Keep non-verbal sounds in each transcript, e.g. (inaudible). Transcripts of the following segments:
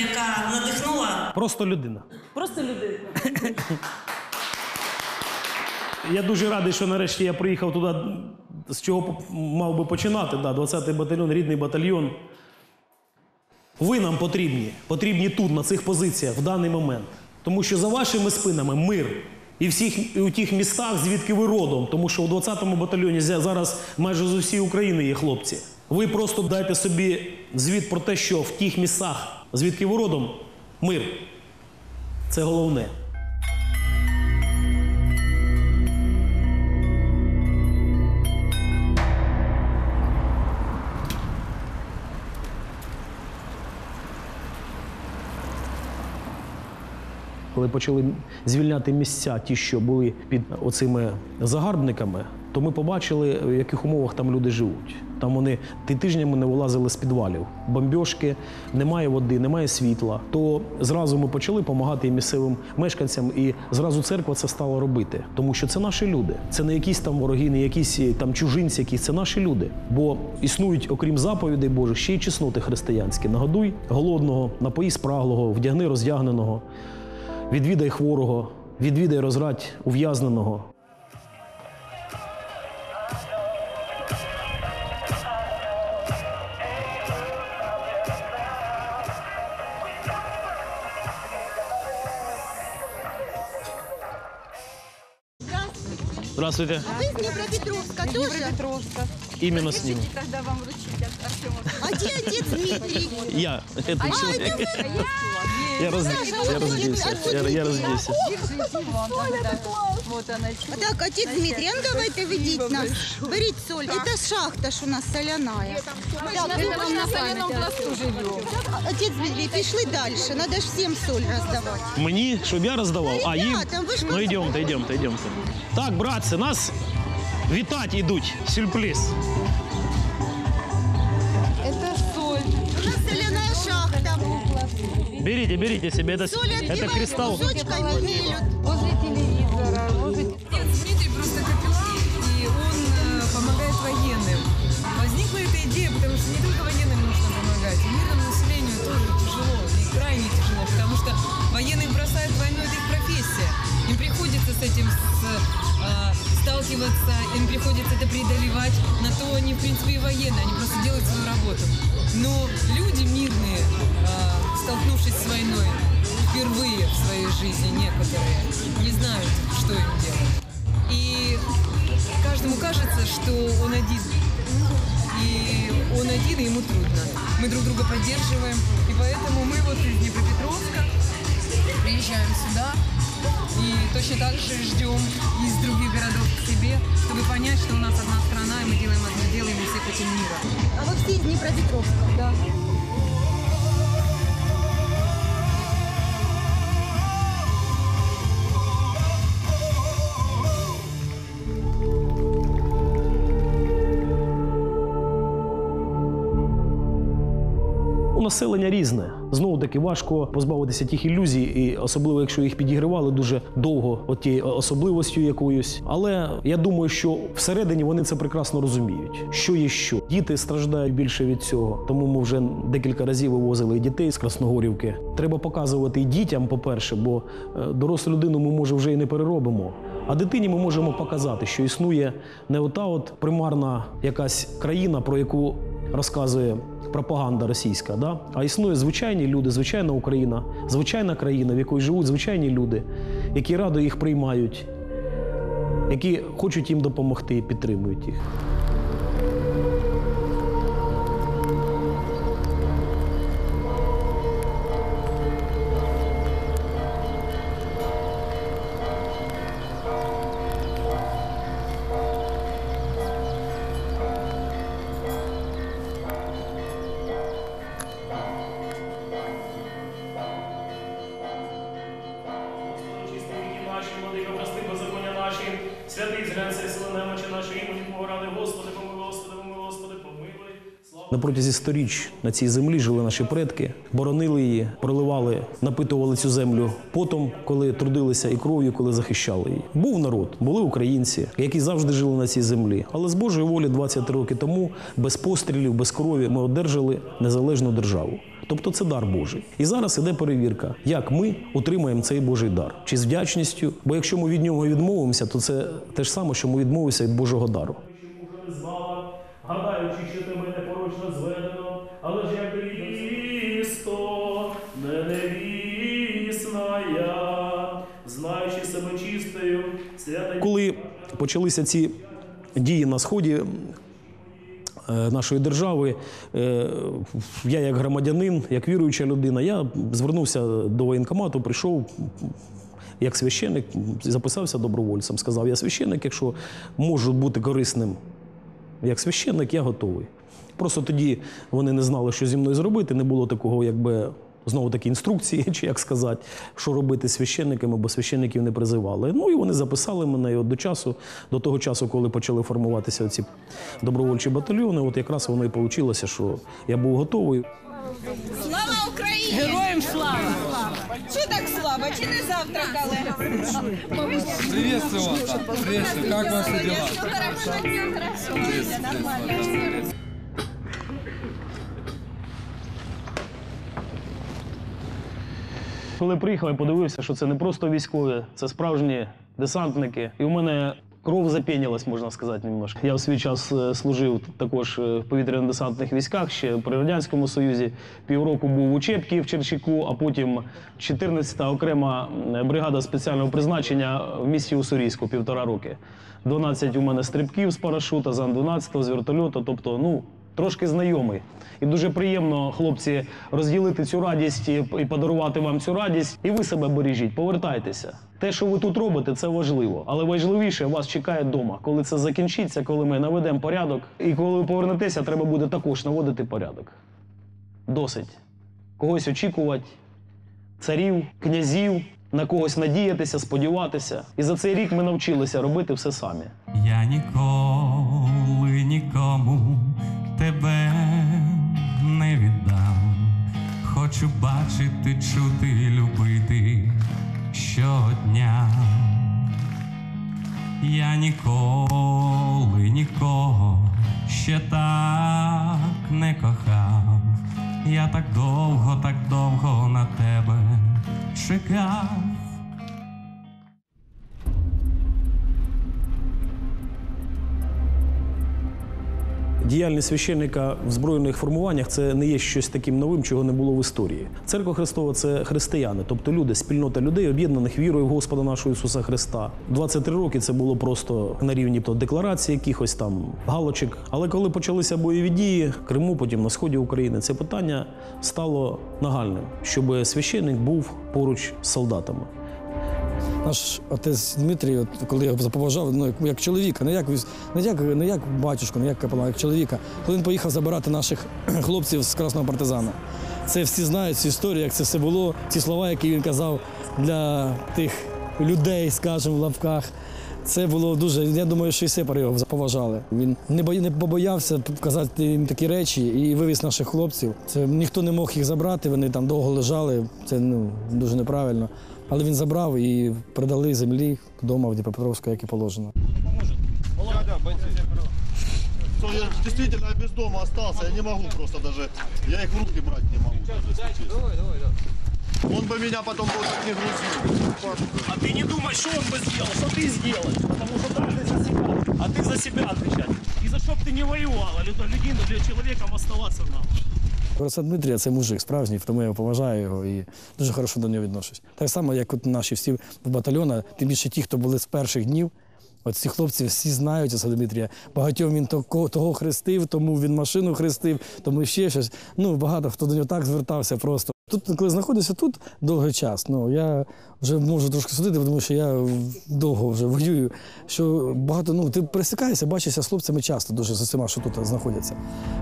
Яка надихнула Просто людина. просто людина. Я дуже радий, що нарешті я приїхав туди, з чого мав би починати. Да, 20-й батальйон, рідний батальйон. Ви нам потрібні. Потрібні тут, на цих позиціях, в даний момент. Тому що за вашими спинами мир. І, всіх, і у тих містах, звідки ви родом, тому що у 20-му батальйоні зараз майже з усієї України є хлопці. Ви просто дайте собі звіт про те, що в тих містах, звідки ви родом, мир. Це головне. Коли почали звільняти місця, ті, що були під оцими загарбниками, то ми побачили, в яких умовах там люди живуть. Там вони ти тижнями не вилазили з підвалів, бомбьошки, немає води, немає світла. То зразу ми почали допомагати місцевим мешканцям, і зразу церква це стала робити, тому що це наші люди. Це не якісь там вороги, не якісь е, там чужинці, якісь це наші люди. Бо існують, окрім заповідей Божих, ще й чесноти християнські. Нагодуй голодного, напої спраглого, вдягни роздягненого. Відвідай хворого, відвідай розрадь ув'язненого. Здравствуйте. Вы из Днепропетровска тоже? Днепропетровска. Именно с ним. Разрешите тогда вам вручить от Артема. А где отец Дмитрий? Я, этот А, человек. это вы? Я, раз, я разделся. Я, я разделся. Держите вам тогда. Вот она. А Так, отец Дмитрий, а ну давайте ведіть нас. Беріть соль. Это шахта ж у нас соляная. Это мы на соляном пласту живем. Отец Дмитрий, пішли далі. Надо ж всім соль роздавати. Мені, щоб я роздавав, а їм. Ребята, ви ж Ну йдемте, йдемте, йдемте. Так, братці, нас вітати йдуть. Сюрприз. Это соль. У нас соляная шахта. Берите, берите себе. Это, Соль это отбивают кристалл. кусочками мелют. Возле телевизора. Возле... Отец Дмитрий просто капеллан, и он э, помогает военным. Возникла эта идея, потому что не только военным нужно помогать, и мирному населению тоже тяжело, и крайне тяжело, потому что военных бросают войну, сталкиваться, им приходится это преодолевать. На то они, в принципе, и военные, они просто делают свою работу. Но люди мирные, э, столкнувшись с войной, впервые в своей жизни некоторые не знают, что им делать. И каждому кажется, что он один. И он один, и ему трудно. Мы друг друга поддерживаем. И поэтому мы вот из Днепропетровска приезжаем сюда и точно так же ждем из других городов к себе, чтобы понять, что у нас одна страна, и мы делаем одно дело, и мы все хотим мира. А ви всі з Дніпропетровська? Да. Населення різне. Знову таки важко позбавитися тих ілюзій, і особливо якщо їх підігривали дуже довго, от тією особливостю якоюсь. Але я думаю, що всередині вони це прекрасно розуміють, що є що. Діти страждають більше від цього. Тому ми вже декілька разів вивозили дітей з Красногорівки. Треба показувати і дітям, по-перше, бо е, дорослу людину ми може вже і не переробимо. А дитині ми можемо показати, що існує не ота от примарна якась країна, про яку розказує пропаганда російська, да? а існує звичайні люди, звичайна Україна, звичайна країна, в якій живуть звичайні люди, які радо їх приймають, які хочуть їм допомогти і підтримують їх. Протязі сторіч на цій землі жили наші предки, боронили її, проливали, напитували цю землю потом, коли трудилися і кров'ю, коли захищали її. Був народ, були українці, які завжди жили на цій землі. Але з Божої волі 20 роки тому, без пострілів, без крові, ми одержали незалежну державу. Тобто це дар Божий. І зараз іде перевірка, як ми отримаємо цей Божий дар, чи з вдячністю. Бо якщо ми від нього відмовимося, то це те ж саме, що ми відмовимося від Божого дару. Почалися ці дії на сході. е, Нашої держави, е, я як громадянин, як віруюча людина, я звернувся до воєнкомату, прийшов як священник, записався добровольцем. Сказав, я священник, якщо можу бути корисним як священник, я готовий. Просто тоді вони не знали, що зі мною зробити. Не було такого, якби знову таки інструкції, (laughs) чи як сказати, що робити священниками, бо священників не призивали. Ну і вони записали мене і от до часу, до того часу, коли почали формуватися ці добровольчі батальйони. От якраз воно і вийшло, що я був готовий. Слава Україні! Героям слава! Що так слава? Чи не завтра, завтракали? Приветствую вас. Приветствую. Как ваши дела? Все хорошо, все хорошо. Нормально. Коли приїхав, я подивився, що це не просто військові, це справжні десантники. І у мене кров запінялась, можна сказати, немножко. Я в свій час е, служив також е, в повітряно-десантних військах ще при Радянському Союзі. Півроку був у Чепкі в Черчику, а потім 14-та окрема бригада спеціального призначення в місті Уссурійську півтора роки. 12 у мене стрибків з парашута, зан 12 з вертольоту. Тобто, ну, трошки знайомий. І дуже приємно, хлопці, розділити цю радість і подарувати вам цю радість. І ви себе бережіть, повертайтеся. Те, що ви тут робите, це важливо. Але важливіше вас чекає вдома. Коли це закінчиться, коли ми наведемо порядок. І коли ви повернетеся, треба буде також наводити порядок. Досить. Когось очікувати, царів, князів, на когось надіятися, сподіватися. І за цей рік ми навчилися робити все самі. Я ніколи нікому тебе не віддам. Хочу бачити, чути, любити щодня. Я ніколи нікого ще так не кохав. Я так довго, так довго на тебе чекав. Діяльність священника в збройних формуваннях це не є щось таким новим, чого не було в історії. Церква Христова це християни, тобто люди, спільнота людей, об'єднаних вірою в Господа нашого Ісуса Христа. 23 роки це було просто на рівні то декларацій, якихось там галочок. Але коли почалися бойові дії в Криму, потім на сході України, це питання стало нагальним, щоб священник був поруч з солдатами. Наш отець Дмитрій, от, коли його заповажав, ну, як, як чоловіка, не як, не, як, не як батюшку, не як капелана, як чоловіка, коли він поїхав забирати наших (clears throat) хлопців з Красного партизана. Це всі знають цю історію, як це все було, ці слова, які він казав для тих людей, скажімо, в лапках. Це було дуже. Я думаю, що і сепари його поважали. Він не бої, не побоявся казати їм такі речі і вивіз наших хлопців. Це ніхто не мог їх забрати. Вони там довго лежали. Це ну дуже неправильно. Але він забрав і передали землі вдома в Дніпропетровську, як і положено. Что я действительно без дома остался, я не могу просто даже, я их в руки брать не могу. даже, если честно. Он бы меня потом просто не грузил. А ты не думай, что он бы сделал, что ты сделаешь. Потому что каждый за себя, а ты за себя отвечать. И за что бы ты не воевал, а людину, для человеком оставаться надо. Просто Дмитрія це мужик справжній, тому я поважаю його і дуже хорошо до нього відношусь. Так само, як от наші всі в батальйона, тим більше ті, хто були з перших днів. От ці хлопці всі знають оса Дмитрія. Багатьом він того, того хрестив, тому він машину хрестив, тому ще щось. Ну, багато хто до нього так звертався просто. Тут, коли знаходишся тут довгий час, ну я вже можу трошки судити, тому що я довго вже воюю. Що багато, ну ти пересікаєшся, бачишся з хлопцями часто дуже з усіма, що тут знаходяться.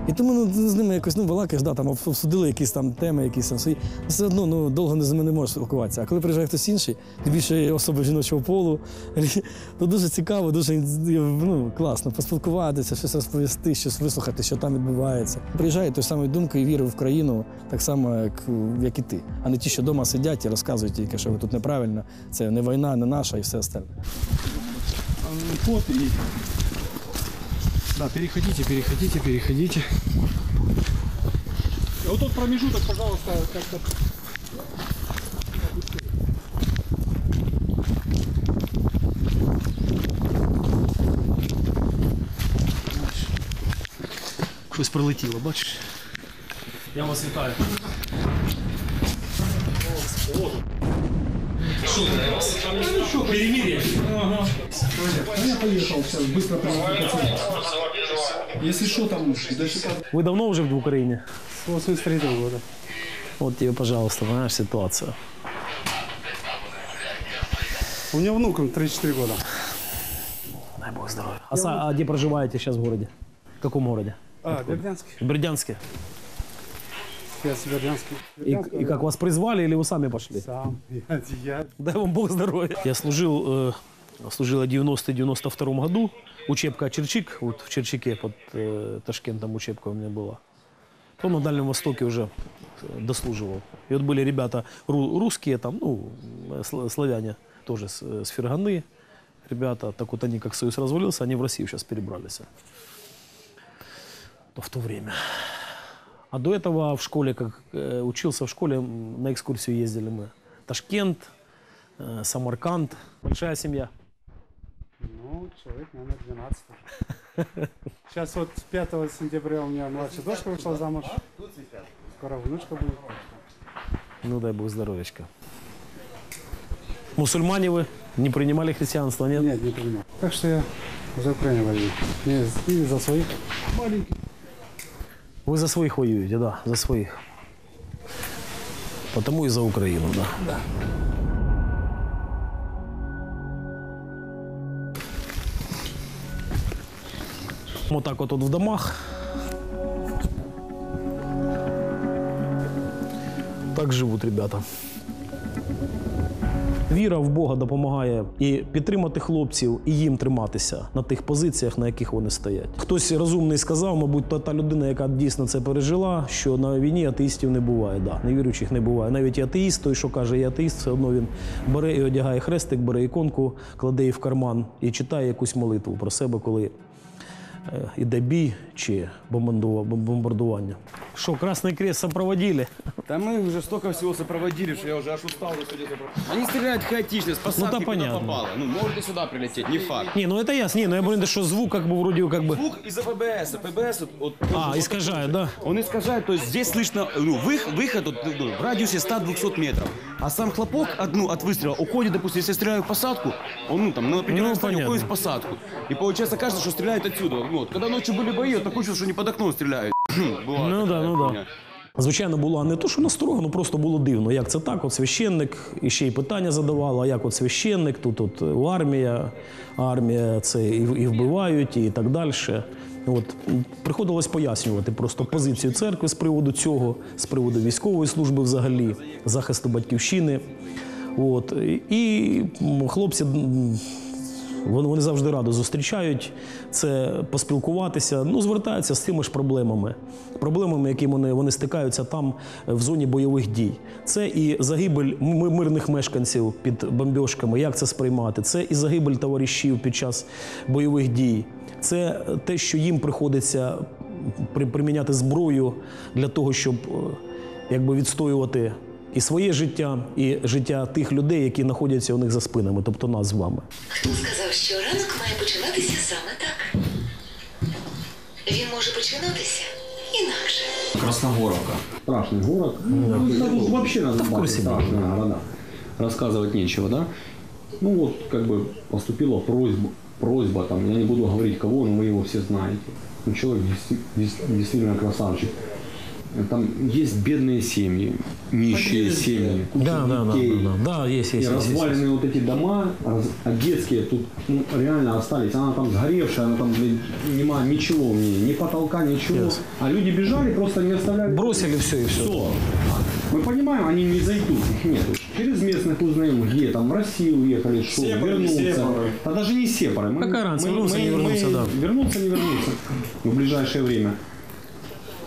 І тому ну, з ними якось ну, балакаєш, да, там обсудили якісь там теми, якісь там свої. Все одно ну, довго з ними не можеш спілкуватися. А коли приїжджає хтось інший, тим більше особи жіночого полу, (laughs) то дуже цікаво, дуже ну, класно поспілкуватися, щось розповісти, щось вислухати, що там відбувається. Приїжджає той самою думкою і вірив в країну, так само, як, як і ти, а не ті, що вдома сидять і розказують тільки, що ви тут неправильно, це не війна, не наша і все остальне. Вот и... Да, переходите, переходите, переходите. Вот тот промежуток, пожалуйста, как-то Щось прилетіло, бачиш? Я вас вітаю. Перемирие. Я поехал сейчас, быстро. Если что, там дальше Вы давно уже в Украине? с 83 года. Вот тебе, пожалуйста, знаешь ситуацию. У меня внукам 34 года. Дай бог здоровья. А, а где проживаете сейчас в городе? В каком городе? А, Бердянский. В Бердянске. Я с Бердянский. И, и как вас призвали или вы сами пошли? Сам. (laughs) Я, я Дай вам Бог здоровья. Я служил, э, служил в 90-92 году. Учебка Черчик, вот в Черчике под э, Ташкентом учебка у меня была. Потом на Дальнем Востоке уже э, дослуживал. И вот были ребята ру- русские, там, ну, э, сл- славяне, тоже с, э, с Ферганы. Ребята, так вот они, как Союз развалился, они в Россию сейчас перебрались. Но в то время. А до этого в школе, как э, учился в школе, на экскурсию ездили мы. Ташкент, э, Самарканд. Большая семья. Ну, человек, наверное, 12. (laughs) Сейчас вот 5 сентября у меня младшая дочка вышла замуж. Скоро внучка будет. Ну, дай бог здоровечка. Мусульмане вы? Не принимали христианство, нет? Нет, не принимал. Так что я за Украину воюю. Не, и за своих маленьких. Вы за своих воюете, да, за своих. Потому и за Украину, да. Да. Вот так вот тут в домах. Так живуть ребята. Віра в Бога допомагає і підтримати хлопців, і їм триматися на тих позиціях, на яких вони стоять. Хтось розумний сказав, мабуть, та, та людина, яка дійсно це пережила, що на війні атеїстів не буває. Да, невіруючих не буває. Навіть атеїст, той, що каже, я атеїст, все одно він бере і одягає хрестик, бере іконку, кладе її в карман і читає якусь молитву про себе, коли іде бій чи бомбардува- бомбардування. Що, Красний Крест сопроводили? Да мы уже столько всего сопроводили, что я уже аж устал уже судить. Они стреляют хаотично, с посадки куда понятно. попало. Ну, может и сюда прилететь, не факт. Не, ну это ясно. Не, ну я говорю, что звук как бы вроде как бы... Звук из-за ПБС. ПБС вот, вот, А, вот искажает, да? Он искажает, то есть здесь слышно ну, вых- выход вот, ну, в радиусе 100-200 метров. А сам хлопок от, ну, от выстрела уходит, допустим, если я стреляю в посадку, он ну, там, на определенном Ну, расстоянии понятно. уходит в посадку. И получается кажется, что стреляет отсюда. Вот. Когда ночью были бои, вот такое чувство, что не под окном стреляют. (clears throat) Бывает Ну да, такая ну да. хуйня. Звичайно, була не то, що насторога, ну просто було дивно. Як це так? От священник і ще й питання задавала, а як от священник, тут от е, армія, армія це і, і вбивають, і так далі. От приходилось пояснювати просто позицію церкви з приводу цього, з приводу військової служби взагалі, захисту батьківщини. От і- і м, хлопці. м, Вони, завжди радо зустрічають це, поспілкуватися, ну, звертаються з тими ж проблемами. Проблемами, які вони, вони стикаються там е, в зоні бойових дій. Це і загибель мирних мешканців під бомбьошками, як це сприймати. Це і загибель товаришів під час бойових дій. Це те, що їм приходиться при- приміняти зброю для того, щоб е, якби відстоювати і своє життя, і життя тих людей, які знаходяться у них за спинами, тобто нас з вами. Хто сказав, що ранок має починатися саме так? Він може починатися інакше. Красногоровка. Страшный город. Ну, да, тут вообще на Донбассе страшные города. Рассказывать нечего, да? Ну вот, как бы поступила просьба, просьба там, я не буду говорить кого, но вы его все знаете. Ну, человек действи- дес- действительно красавчик. Там есть бедные семьи, нищие семьи, куча Да, да, да, да, да, да, есть, есть, И есть, есть. разваленные вот эти дома, раз- а детские тут ну, реально остались. Она там сгоревшая, она там нема ничего в ней, ни потолка, ничего. А люди бежали, просто не оставляли. Бросили все и все. Мы понимаем, они не зайдут, их нету. Через местных узнаем, где там в Россию уехали, что, Сепары, сепары. Да даже не сепары. Мы- Какая разница, мы- вернуться, мы- не вернуться, мы да. Вернуться, не вернуться в ближайшее время.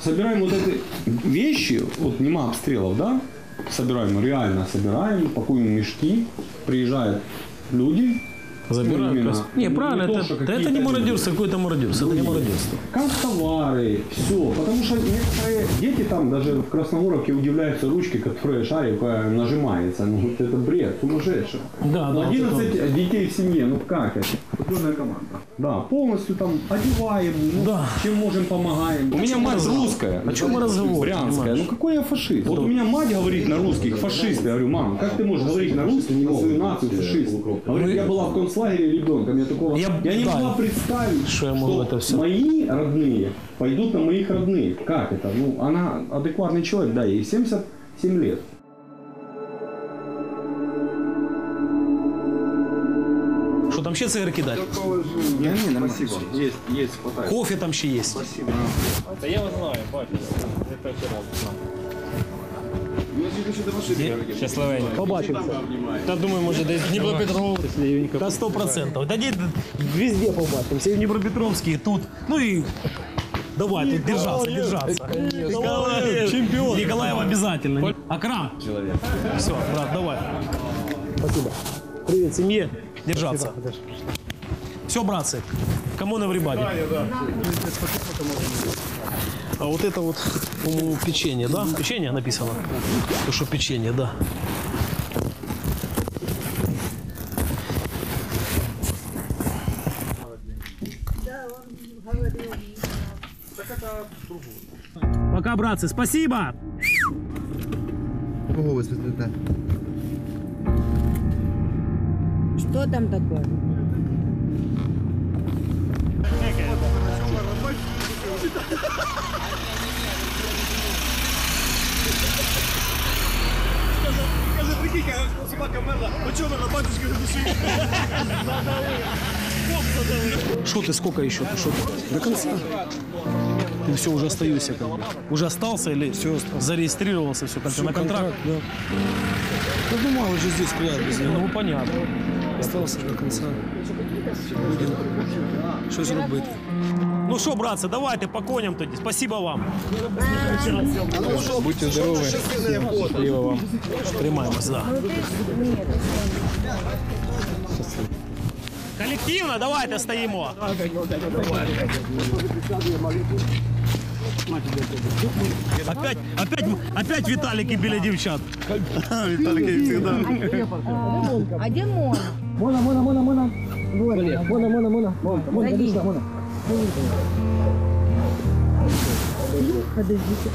Собираем вот эти вещи, вот нема обстрелов, да? Собираем, реально собираем, пакуем мешки, приезжают люди, Забирают. Ну, именно. крас- Не, Ну, правильно, не то, это, что это не мародерство, какое-то мародерство, это не мародерство. Как товары, все. Потому что некоторые дети там даже в Красногоровке удивляются ручки, которые шарик э, нажимается. Ну вот это бред, сумасшедший. Да, Ну, да, 11 вот детей в семье, ну как это? Футбольная команда. Да, полностью там одеваем, ну, чем можем помогаем. У меня мать русская. О чем мы разговор, Брянская. понимаешь? Ну какой я фашист? Вот у меня мать говорит на русских фашист. Я говорю, мам, как ты можешь говорить на русском на свою нацию фашист? Говорит, я была в концлагере ребенком, я такого... Я, не да. могла представить, Что я могу это все? мои родные пойдут на моих родных. Как это? Ну, она адекватный человек, да, ей 77 лет. Что там ще цигарки дать? Не, не, нормально. Есть, есть, хватает. Кофе там ще есть. Спасибо. Та я знаю. Не перший раз знаю. Щасливенько. Побачимося. Та думаю, може десь Дніпропетровськ. Да сто процентов. Да нет, везде побачимся. И в Днепропетровске, и тут. Ну и давай, тут держаться, держаться. Николаев, чемпион. Николаев обязательно. Акрам. Человек. Все, брат, давай. Спасибо. Привет семье. Держаться. Все, братцы. Кому на врибаде? А вот это вот, по-моему, печенье, да? Печенье написано? То, что печенье, да. Пока, братцы, спасибо! Что там такое? Каже, прикинь, собака мерла, почому на батюшки душі? Что ты, сколько еще? Ты что? До конца. Ты все, уже остаюсь. Как бы. Уже остался или все зарегистрировался, все, Всё, на контракт? да. Я думал, уже здесь куда без него. Ну, понятно. Остался до конца. Будем щось робити. Ну що, братці, давайте по коням тоді. Спасибо вам. Будьте здорові. Щасливо вам. Тримаємось, да. Колективно, давайте стоїмо. Опять, опять, опять Віталіки біля дівчат. (laughs) Віталіки всегда. А где Мона? Мона, Мона, Мона, Мона. Вот. Мона, Мона, Мона. Мона, Мона, Зайди. иди сюда, Мона. Подождите.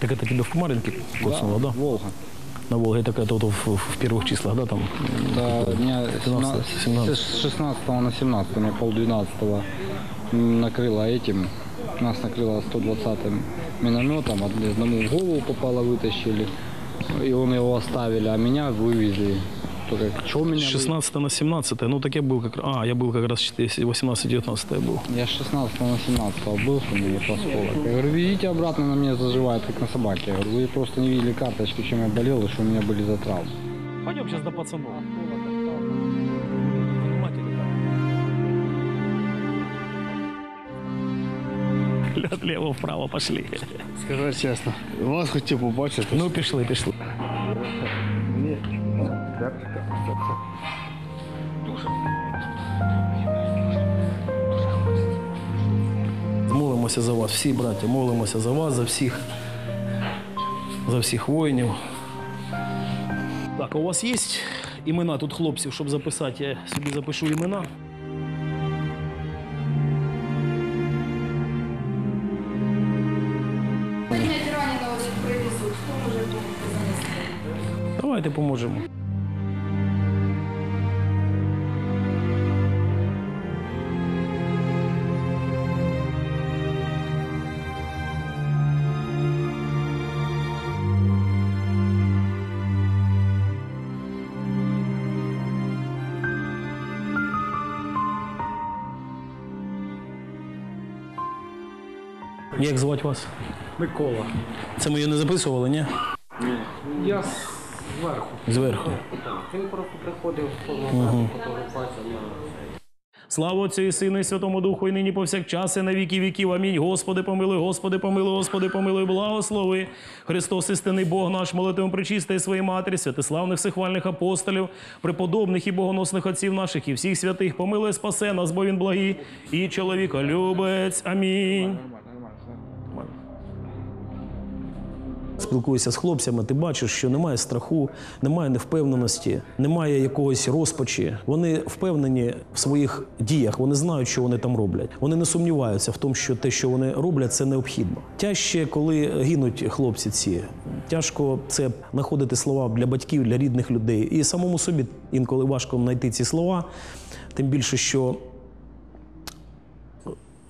Так это тебе в Кумаринке коцнуло, да? Волга. На Волге, так это вот в, в первых числах, да, там? Да, дня 15, 17. с 16 на 17, мне полдвенадцатого накрыло этим. Нас накрыло 120-м минометом, од- одному в голову попало, вытащили, и он его оставили, а меня вывезли. Только что меня С 16 на 17, ну так я был как раз, а, я был как раз 18-19 я был. вы- Я с 16 на 17 был, что были осколок. Я говорю, везите обратно, на меня заживает, как на собаке. Я говорю, вы просто не видели карточки, чем я болел, и что у меня были за травмы. Пойдем сейчас до пацанов. Лево вправо пошли. Скажи чесно, вас хотів побачити. Ну, пішли, пішли. Молимося за вас, всі браття, молимося за вас, за всіх, за всіх воїнів. Так, а у вас є імена тут хлопців, щоб записати? Я собі запишу імена. Давайте поможемо. Як звати вас? Микола. Це ми її не записували, ні? Я зверху. Зверху. Так. Він просто приходив Мгм. фотографуватися на Слава Отцю і Сину і Святому Духу, і нині повсякчас, і на віки віків. Амінь. Господи, помилуй, Господи, помилуй, Господи, помилуй, благослови. Христос, істинний Бог наш, молитвом причистої своїй матері, святиславних всехвальних апостолів, преподобних і богоносних отців наших і всіх святих, помилуй, спасе нас, бо він благий і чоловіка любець. Амінь. Спілкуюся з хлопцями, ти бачиш, що немає страху, немає невпевненості, немає якогось розпачі. Вони впевнені в своїх діях, вони знають, що вони там роблять. Вони не сумніваються в тому, що те, що вони роблять, це необхідно. Тяжче, коли гинуть хлопці ці. Тяжко це знаходити слова для батьків, для рідних людей. І самому собі інколи важко знайти ці слова, тим більше, що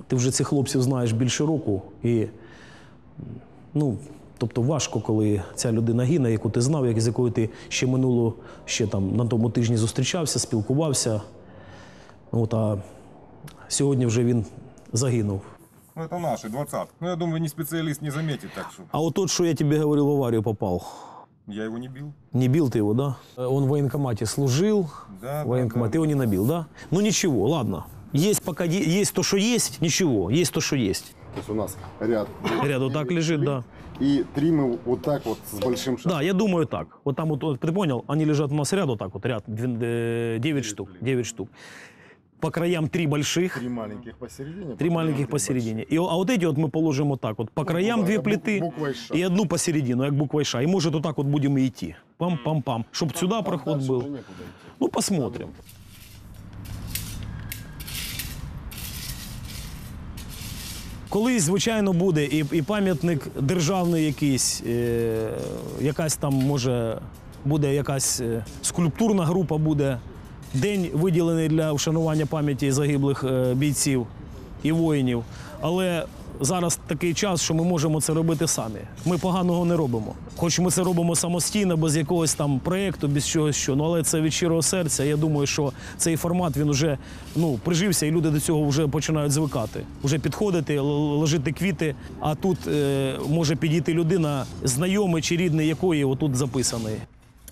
ти вже цих хлопців знаєш більше року і. Ну, тобто важко, коли ця людина гине, яку ти знав, як з якою ти ще минуло, ще там на тому тижні зустрічався, спілкувався. От, а сьогодні вже він загинув. Ну, это наши, 20 Ну, я думаю, ни специалист не заметит, так что А от тот, що я тобі говорив, в аварію попав. я его не бил. Не бил ты его, да? Он в военкомате служил, Да, в военкомате, ты его не набил, да? Ну ничего, ладно. Есть пока е- есть то, что есть, ничего, есть то, что есть. То есть у нас ряд. Ряд вот так лежит, да. И три мы вот так вот с большим шагом. Да, я думаю так. Вот там вот, вот, ты понял, они лежат у нас ряд вот так вот, ряд, 9 штук, 9 штук. По краям три больших, Три маленьких посередине. три маленьких посередине. И, а вот эти вот мы положим вот так вот. По краям да, две як бук- плиты буквою «Ш». и одну посередину, как буквой Ш. И может вот так вот будем и идти. Пам-пам-пам. Чтоб сюда проход Дальше был. уже некуда идти. Ну, посмотрим. Колись, звичайно, буде і, і пам'ятник державний якийсь, е, якась там може буде якась е, скульптурна група буде. День виділений для вшанування пам'яті загиблих е, бійців і воїнів. Але зараз такий час, що ми можемо це робити самі. Ми поганого не робимо. Хоч ми це робимо самостійно, без якогось там проєкту, без чогось що. Ну але це від щирого серця. Я думаю, що цей формат він вже ну прижився, і люди до цього вже починають звикати. Уже підходити, ложити квіти. А тут е, може підійти людина, знайомий чи рідний якої отут записаний.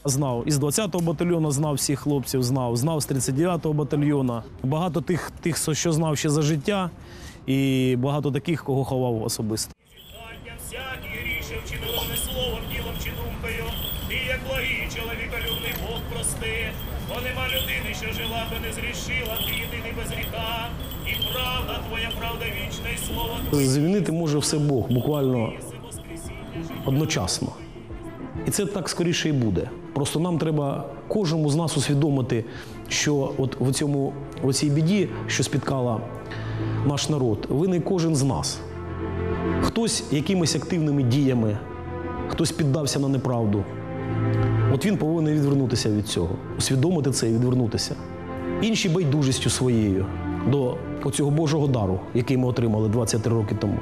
Знав із 20-го батальйону знав всіх хлопців, знав, знав з 39-го батальйону. Багато тих, тих, що знав ще за життя, і багато таких, кого ховав особисто. всякий рішив, чи не словом, ділом, чи думкою. Ти як благий чоловіколюбний Бог прости, бо нема людини, що жила би не зрішила, ти єдиний без гріха. І правда твоя, правда вічна, і слово твоє. Змінити може все Бог, буквально одночасно. І це так скоріше і буде. Просто нам треба кожному з нас усвідомити, що от в цьому в цій біді, що спіткала наш народ, винний кожен з нас. Хтось якимись активними діями, хтось піддався на неправду. От він повинен відвернутися від цього, усвідомити це і відвернутися. Інші байдужістю своєю до оцього Божого дару, який ми отримали 23 роки тому.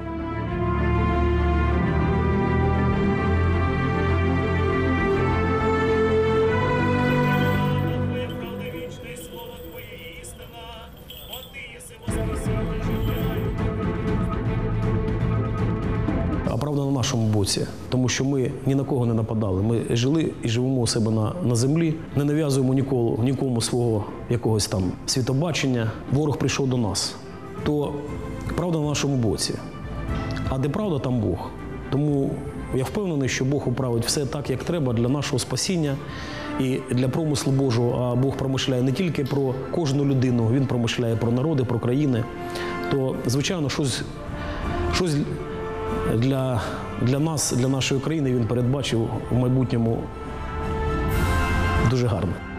Тому що ми ні на кого не нападали. Ми жили і живемо у себе на, на землі, не нав'язуємо ніколи, нікому свого якогось там світобачення. Ворог прийшов до нас. То правда на нашому боці. А де правда, там Бог. Тому я впевнений, що Бог управить все так, як треба для нашого спасіння і для промислу Божого. А Бог промишляє не тільки про кожну людину, він промишляє про народи, про країни. То, звичайно, щось, щось для, для нас, для нашої країни він передбачив в майбутньому дуже гарне.